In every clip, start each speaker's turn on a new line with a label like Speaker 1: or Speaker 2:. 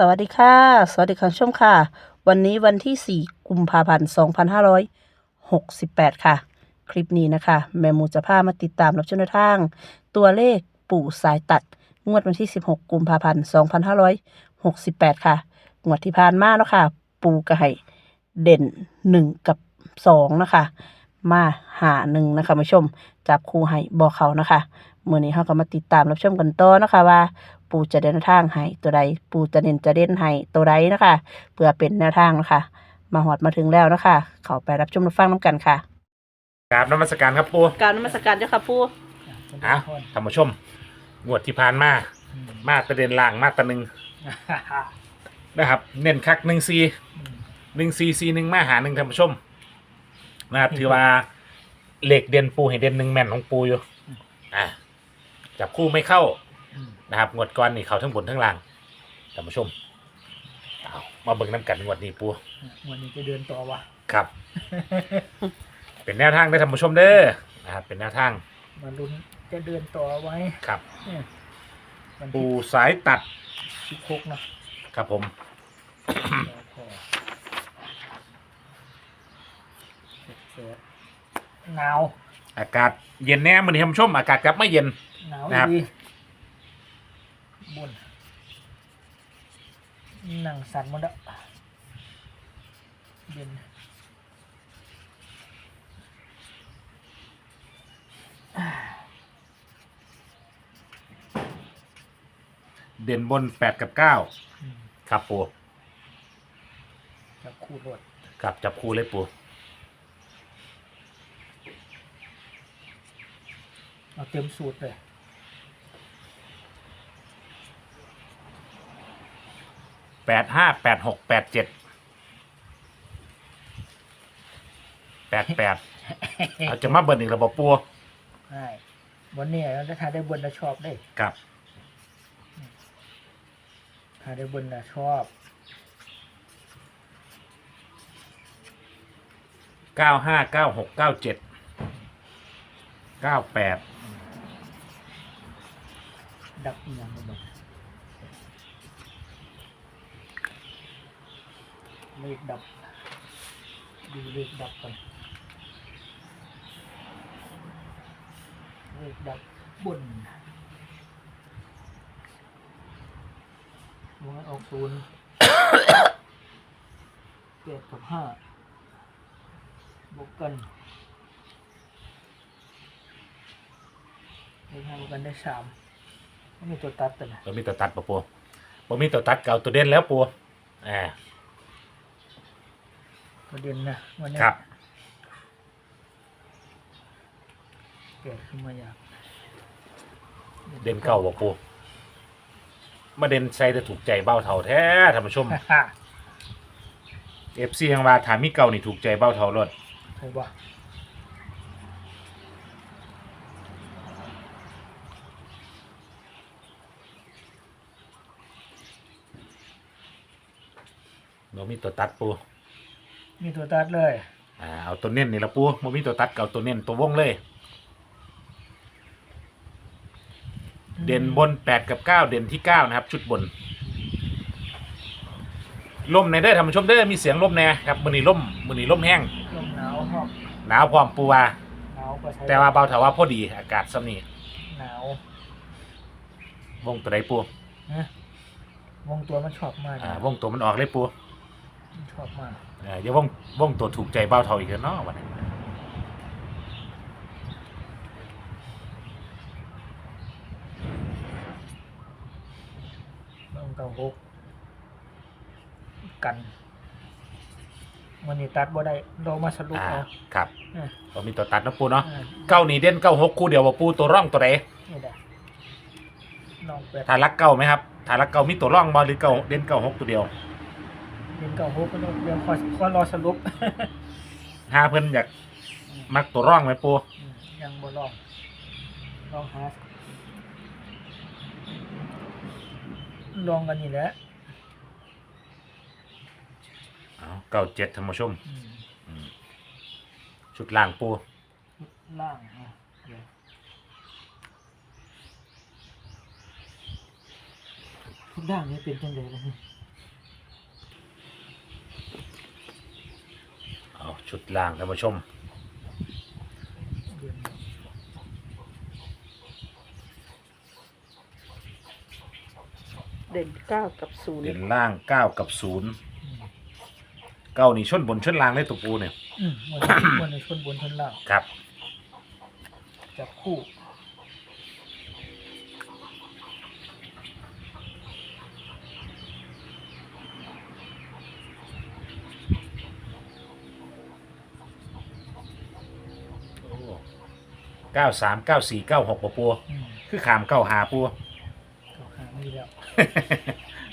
Speaker 1: สวัสดีค่ะ สวัสดีคุณผู้ชมค่ะ วันนี้วันที่ 4 กุมภาพันธ์ 2568 ค่ะ คลิปนี้นะคะ แม่มูจะพามาติดตามรับชมแนทาง ตัวเลขปู่สายตัด งวดวันที่ 16 กุมภาพันธ์ 2568 ค่ะ งวดที่ผ่านมาเนาะค่ะ ปูกระไห่เด่น 1 กับ 2 นะคะ มาหาหนึ่งนะคะมาชม จับคู่ให้บอกเขานะคะเมื่อนี้เขาก็มาติดตามรับชมกันต่อนะคะว่า ปูจะเดินทางให้ตัวใด ปูจะเน้นจะเด่นให้ตัวใดนะคะเพื่อเป็นแนวทางนะคะ มาหอดมาถึงแล้วนะคะเขาไปรับชมรับฟังน้ำกันค่ะ
Speaker 2: กราบนมัสการครับปู
Speaker 1: การนมัสการเจ้าค่ะปู
Speaker 2: อะท่านผู้ชมงวดที่ผ่านมา มาตะเด็นล่างมาตะหนึ่งนะครับ เน้นคักหนึ่งซีหนึ่งซีซีหนึ่งมาหาหนึ่งท่านผู้ชมนะครับถือว่าเหล็กเด่นปูให้เด่นหนึ่งแม่นของปูอยู่อะจับคู่ไม่เข้า นะครับงวดก่อนนี่เขาทั้งบนทั้งล่างท่านผู้ชมเอามาเบิ่งน้ำกันงวดนี้ปู
Speaker 3: วันนี้จะเดินต่อวะ
Speaker 2: ครับ เป็นแนวทางได้อท่านผู้ชมเด้อนะครับเป็นแนวทาง
Speaker 3: มาลุ้นจะเดินต่อไว้
Speaker 2: ครับ
Speaker 3: เนี่ยวัน
Speaker 2: ปู
Speaker 3: ที่
Speaker 2: สายตัด
Speaker 3: สิบหกเนาะ
Speaker 2: ครับผม
Speaker 3: แล้วก็เสร็จหนาว
Speaker 2: อากาศเย็นแน่มันนี้ท่านผู้ชมอากาศกลับไม่เย็น
Speaker 3: หนาว
Speaker 2: นะครับ
Speaker 3: ดี บนหนังสั่นหมดอะเย็น
Speaker 2: เด่นบนแปดกับเก้า
Speaker 3: อืม
Speaker 2: ครับปู
Speaker 3: จับคู่รถ
Speaker 2: ครับจับคู่เลยปู
Speaker 3: เอาเต็มสูตรเลย
Speaker 2: แปดห้าแปดหกแปดเจ็ดแปดแปดเอาจะมาเบิร์นอีกระบบปู
Speaker 3: ใช่วันนี้เราจะทานได้บนเราชอบได้
Speaker 2: ครับ
Speaker 3: ทานได้บนเราชอบ
Speaker 2: เก้าห้าเก้าหกเก้าเจ็ดเก้าแปด
Speaker 3: ดับอีกอย่างหนึ่ง เลขดับ ดูเลขดับกันเลขดับบนวงออกศูนย์เจ็ดกับห้าบวกกันเลขห้าบวกกันได้สามไม่มีตัวตัดแต่นะ
Speaker 2: เรามีตัวตัดปะปูบ่มีตัวตัดเก่าตัวเด่นแล้วปูอ่า
Speaker 3: ประเด็นนะวันนี้
Speaker 2: ครับ
Speaker 3: เกิดขึ้นมาอยาก
Speaker 2: เด่นเก่าปะปูมาเด่นใส่จะถูกใจเบ้าเท่าแท้ท่านผู้ชม
Speaker 3: ฮ่า
Speaker 2: เอฟซียังว่าถามมีเก่านี่ถูกใจเบ้าเท่ารถ
Speaker 3: ใช่ปะ
Speaker 2: เรามีตัวตัดปู
Speaker 3: มีตัวตัดเลย
Speaker 2: อ่าเอาตัวเน้นนี่ละปูบ่มีตัวตัดก็เอาตัวเน้นตัววงเลย เด่นบนแปดกับเก้าเด่นที่เก้านะครับ ชุดบนล่มในได้อท่านผู้ชมเด้อมีเสียงล่มแน่ครับมือนี้ล่มมือนี้ล่มแห้ง
Speaker 3: ลมหนาวหอบ
Speaker 2: หนาวพร้อมปูว่า
Speaker 3: หนาวก็ใช้
Speaker 2: แต่ว่าเบาถาว่าพอดีอากาศสำนี
Speaker 3: หนาว
Speaker 2: วงตัวใดปู
Speaker 3: นะวงตัวมันชอบมาก
Speaker 2: อ่าวงตัวมันออกเลยปู
Speaker 3: มันชอบมาก
Speaker 2: อ่าอย่าวงวงตัวถูกใจเบาเท่าอีกแล้วเนาะวันนี้
Speaker 3: วงเก้าหกกันวันนี้ตัดบ่ได้เรามาสรุป
Speaker 2: อ่า
Speaker 3: เอา
Speaker 2: ครับ
Speaker 3: อะ
Speaker 2: เรามีตัวตัดนะปูเนาะ
Speaker 3: อะ
Speaker 2: เก้านี่เด่นเก้าหกคู่เดียวว่าปูตัวร่องตัวใด
Speaker 3: นี่แหละลองเปิด
Speaker 2: ถ้ารักเก้าไหมครับถ้ารักเก้ามีตัวร่องบ่หรือเก้าเด่นเก้าหกตัวเดียว
Speaker 3: เป็นเก้าหกก็ต้องเดี๋ยวคอยคอยรอสรุป
Speaker 2: หาเพิ่นอยากมักตัวร่องไหมปู
Speaker 3: อืมยังบ่ลองลองหาลองกันนี่แหละ
Speaker 2: เก้าเจ็ดท่านผู้ชม
Speaker 3: อืม
Speaker 2: อืมชุดล่างปู
Speaker 3: ล่างอะเดี๋ยวทุกด่างนี่เป็นจังไดล่ะ
Speaker 2: เอาชุดล่างท่านผู้ชม
Speaker 3: เดือน
Speaker 1: เด่นเก้ากับศูนย์
Speaker 2: เด่นล่างเก้ากับศูนย์
Speaker 3: อืม
Speaker 2: เก้านี่ชนบนชนล่างเลยตัวปูเนี่ย
Speaker 3: อืมวันนี้วันนี้ชนบนชนล่าง
Speaker 2: ครับ
Speaker 3: จับคู่
Speaker 2: เก้าสามเก้าสี่เก้าหกปู
Speaker 3: อืม
Speaker 2: คือขามเก้าหาปู
Speaker 3: ก็หาไม่แล้ว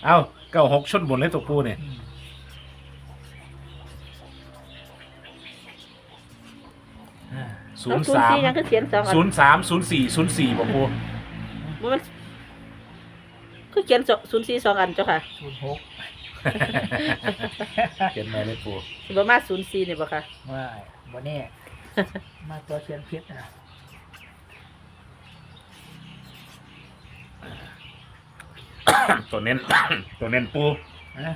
Speaker 2: เอ้าเก้าหกชนบนเลยตัวปูเนี่ย
Speaker 3: อืมอ่า
Speaker 2: ศูนย์
Speaker 1: ศูนย์
Speaker 2: สาม
Speaker 1: สี่ยังคือเขียนสองอัน
Speaker 2: ศูนย์สามศูนย์สี่ศูนย์สี่ปู
Speaker 1: บ่มันคือเขียนศูนย์สี่สองอันเจ้าค่ะ
Speaker 3: ศูนย์หก
Speaker 2: เขียนมาเลยปู
Speaker 1: สิบมาศูนย์สี่นี่บ่ค่ะ
Speaker 3: ไม่บ่แน่มาตัวเชียนพิษนะ
Speaker 2: ตัวเน้น ตัวเน้นปู
Speaker 3: นะ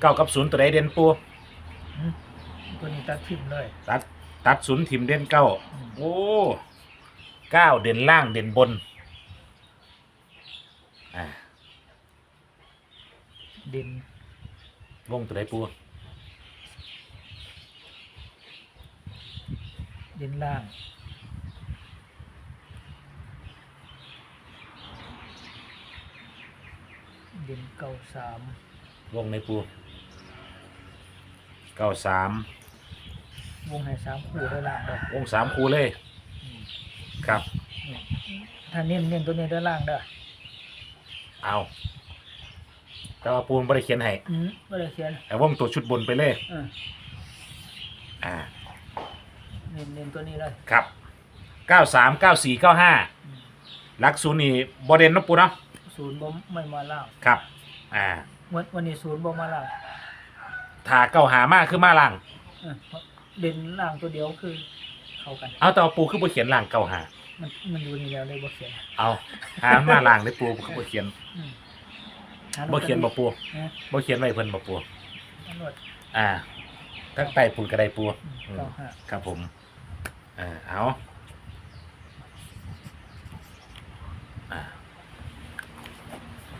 Speaker 2: เก้ากับศูนย์ตัวใดเด่นปู
Speaker 3: อืมตัวนี้ตัดทิมเลย
Speaker 2: ตัดตัดศูนย์ทิมเด่นเก้า
Speaker 3: อืม
Speaker 2: โอ้เก้าเด่นล่างเด่นบนอ่า
Speaker 3: เด่น
Speaker 2: วงตัวใดปู
Speaker 3: เด่นล่าง เด่นเก้าสาม
Speaker 2: วงในปูเก้าสาม
Speaker 3: วงให้สามคู่ได้ล่างได้
Speaker 2: วงสามคูเลย
Speaker 3: อืม
Speaker 2: ครับ
Speaker 3: นี่ถ้าเน้นเน้นตัวนี้ได้ล่างได้
Speaker 2: เอาแต่ว่าปูนบริเขียนให้
Speaker 3: อืมไม่ได้เขียน
Speaker 2: แต่วงตัวชุดบนไปเลย
Speaker 3: เออ
Speaker 2: อ่า
Speaker 3: เน้นเน้นตัวนี้เลย
Speaker 2: ครับเก้าสามเก้าสี่เก้าห้า
Speaker 3: อืม
Speaker 2: ลักศูนย์นี่บอเด่นเนาะปูเนาะ
Speaker 3: ศูนย์บ่ไม่มาล่าง
Speaker 2: ครับ อ่า
Speaker 3: วันวันนี้ศูนย์บ่มาล่าง
Speaker 2: ถ้าเก้าหามากคือมาล่าง
Speaker 3: เออเด่นล่างตัวเดียวคือ เข้ากัน
Speaker 2: เอาแต่ว่าปูคือบ่เขียนล่างเก้าหา
Speaker 3: มันมันอยู่นี่แล้วเลยบ่เขียน
Speaker 2: เอาหามาล่างได้ปูคือบ่เขียน
Speaker 3: อืมหา
Speaker 2: บ่เขียนบ่ปู
Speaker 3: นะ
Speaker 2: บ่เขียนไว้เพิ่นบ่ปู
Speaker 3: ตำรวจ
Speaker 2: อ่าทั้งใต้ปูนกระไดปู
Speaker 3: อืม
Speaker 2: อืม
Speaker 3: เก้าห้า
Speaker 2: ครับผม อ่าเอาอ่า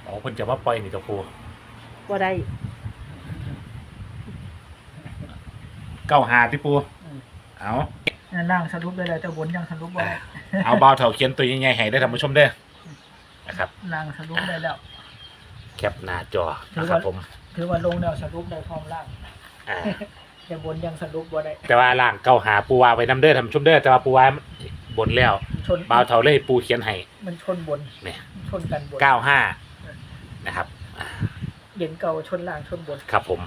Speaker 2: อ๋อเพิ่นจะว่าปล่อยนี่ตัวปู
Speaker 1: บ่ได้
Speaker 2: เก้าหาที่ปู
Speaker 3: อืม
Speaker 2: เอา
Speaker 3: นั่นล่างสรุปได้แล้วแต่บนยังสรุปบ่ได้
Speaker 2: เอาเบาเถาเขียนตัวยังไงให้ได้ท่านผู้ชมเด้อนะครับ
Speaker 3: ล่างสรุปได้แล้ว
Speaker 2: แคปหน้าจอนะครับผม
Speaker 3: ถือว่าลงแล้วสรุปได้พร้อมล่าง
Speaker 2: อ่า
Speaker 3: แต่บนยังสรุปบ่ได้
Speaker 2: แต่ว่าล่างเก้าหาปูวาไว้น้ำเด้อท่านผู้ชมเด้อแต่ว่าปูวาบนแล้ว
Speaker 3: ชน
Speaker 2: เบาเถาเลยปูเขียนให้
Speaker 3: มันชนบน
Speaker 2: เนี่ย
Speaker 3: ชนกันบน
Speaker 2: เก้าห้า นะครับอ่า
Speaker 3: เด่นเก่าชนล่างชนบน
Speaker 2: ครับผม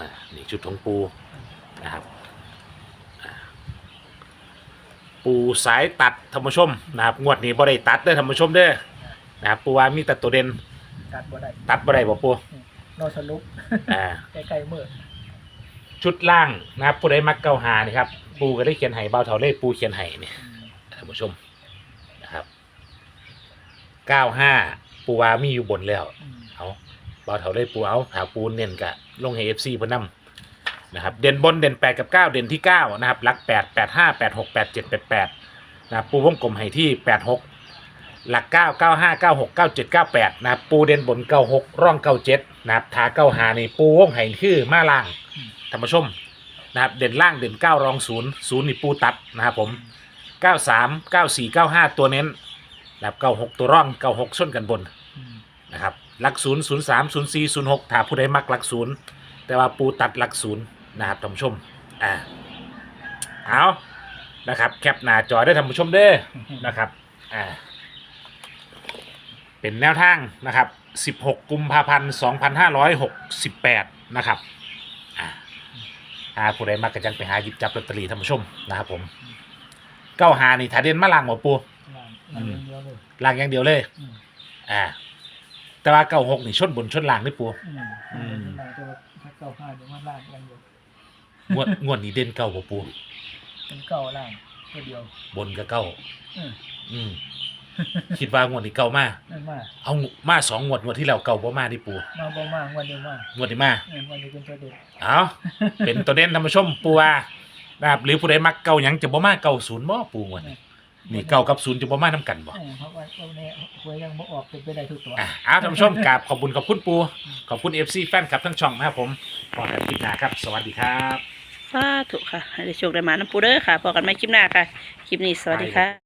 Speaker 2: อ่านี่ชุดของปูนะครับอ่าปูสายตัดท่านผู้ชมนะครับงวดนี้บ่ได้ตัดเด้อท่านผู้ชมเด้อนะครับปูว่ามีแต่ตัวเด่น
Speaker 3: ตัดบ่ได้
Speaker 2: ตัดบ่ได้บ่ปู
Speaker 3: นอสรุป
Speaker 2: อ่า
Speaker 3: ใกล้ๆมือ
Speaker 2: ชุดล่างนะครับผู้ใดมักเก้าหานี่ครับ ปูก็ได้เขียนให้เบาเท่าเลขปูเขียนให้เนี่ย
Speaker 3: อืม
Speaker 2: ท่านผู้ชมนะครับเก้าห้า ปูว่ามีอยู่บนแล้ว
Speaker 3: อืม
Speaker 2: เอาเบาเท่าเลขปูเอาหาปูเน้นกะลงให้เอฟซีเพิ่นนำนะครับ เด่นบนเด่นแปดกับเก้าเด่นที่เก้านะครับหลักแปดแปดห้าแปดหกแปดเจ็ดแปดแปดนะครับปูวงกลมให้ที่แปดหกหลักเก้าเก้าห้าเก้าหกเก้าเจ็ดเก้าแปดนะครับปูเด่นบนเก้าหกร่องเก้าเจ็ดนะครับทาเก้าหานี่ปูวงให้คือมาล่างท่านผู้ชมนะครับเด่นล่างเด่นเก้ารองศูนย์ศูนย์นี่ปูตัดนะครับผมเก้าสามเก้าสี่เก้าห้าตัวเน้นนะครับเก้าหกตัวร่องเก้าหกส้นกันบน
Speaker 3: อืม
Speaker 2: นะครับหลักศูนย์ศูนย์สามศูนย์สี่ศูนย์หกถ้าผู้ใดมักหลักศูนย์แต่ว่าปูตัดหลักศูนย์นะครับท่านผู้ชมอ่าเอานะครับแคปหน้าจอได้ท่านผู้ชมเด้อนะครับอ่าเป็นแนวทางนะครับ 16 กุมภาพันธ์2568 นะครับอ่าหาผู้ใดมักกระจังไปหาหยิบจับลอตเตอรี่ท่านผู้ชมนะครับผมเก้าหานี่ถ้าเด่นมาล่างหมอปู
Speaker 3: ล่างล่างอย่างเดียวเลย
Speaker 2: ล่างอย่างเดียวเลย
Speaker 3: อืม
Speaker 2: อ่า แต่ว่าเก้าหกนี่ชนบนชนล่างนี่ปู
Speaker 3: อืม
Speaker 2: อืม
Speaker 3: ล่างตัวถ้าเก้าห้าเดี๋ยวมันล่างอย่างเดียว
Speaker 2: งวด งวดนี้เด่นเก้าบ่ปู
Speaker 3: เป็นเก้าล่างตัวเดียว
Speaker 2: บนก็เก้า
Speaker 3: อืม
Speaker 2: อืม คิดว่างวดนี้เก่ามา
Speaker 3: นั่นมา
Speaker 2: เอามาสองงวดงวดที่แล้วเก่าบ่มาดิปู
Speaker 3: มาบ่มากวันเดียวมาง
Speaker 2: วดนี้มา
Speaker 3: เออวันนี้เป็นตัวเด็ด
Speaker 2: เอาเป็นตัวเด่นท่านผู้ชมปูว่านะครับหรือผู้ใดมักเก่าหยังจะบ่มาเก่าศูนย์บ่ปูงวดนี้ นี่เก่ากับศูนย์จะบ่มานํกันบ่
Speaker 3: เออเพราะว่าวันนี้หวยยังบ่ออกเป็นไปได้ทุกตัว
Speaker 2: อะเอาท่านผู้ชมกราบขอบคุณขอบคุณปู ขอบคุณ FC แฟนคลับทั้งช่องนะครับผมพอกันคลิปหน้าครับ สวัสดีครับ
Speaker 4: สาธุค่ะให้ได้โชคได้มาน้ำปูเด้อค่ะพอกันใหม่คลิปหน้าค่ะ คลิปนี้สวัสดีค่ะ